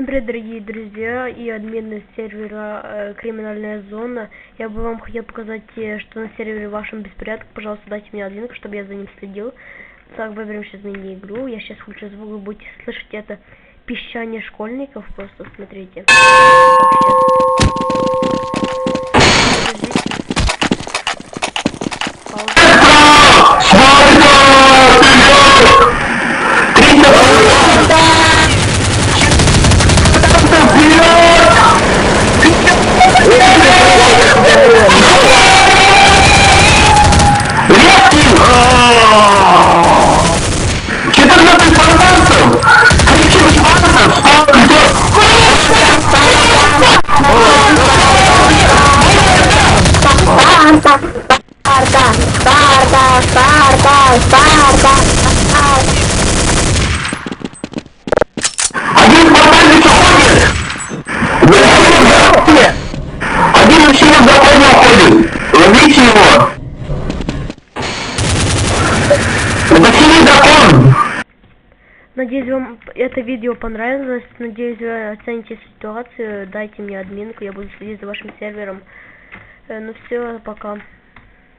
Всем привет, дорогие друзья и админы сервера э, Криминальная Зона. Я бы вам хотел показать, э, что на сервере вашем беспорядок. Пожалуйста, дайте мне админку, чтобы я за ним следил. Так, выберем сейчас мини-игру. Я сейчас включу звук, вы будете слышать это пищание школьников. Просто смотрите. Щас. Спарта, Спарта, Спарта. Один фонтанец уходит! Вы Один мужчина в законе уходит! Ловите его! Синий закон! Надеюсь, вам это видео понравилось. Надеюсь, вы оцените ситуацию. Дайте мне админку, я буду следить за вашим сервером. Э, Ну все, пока.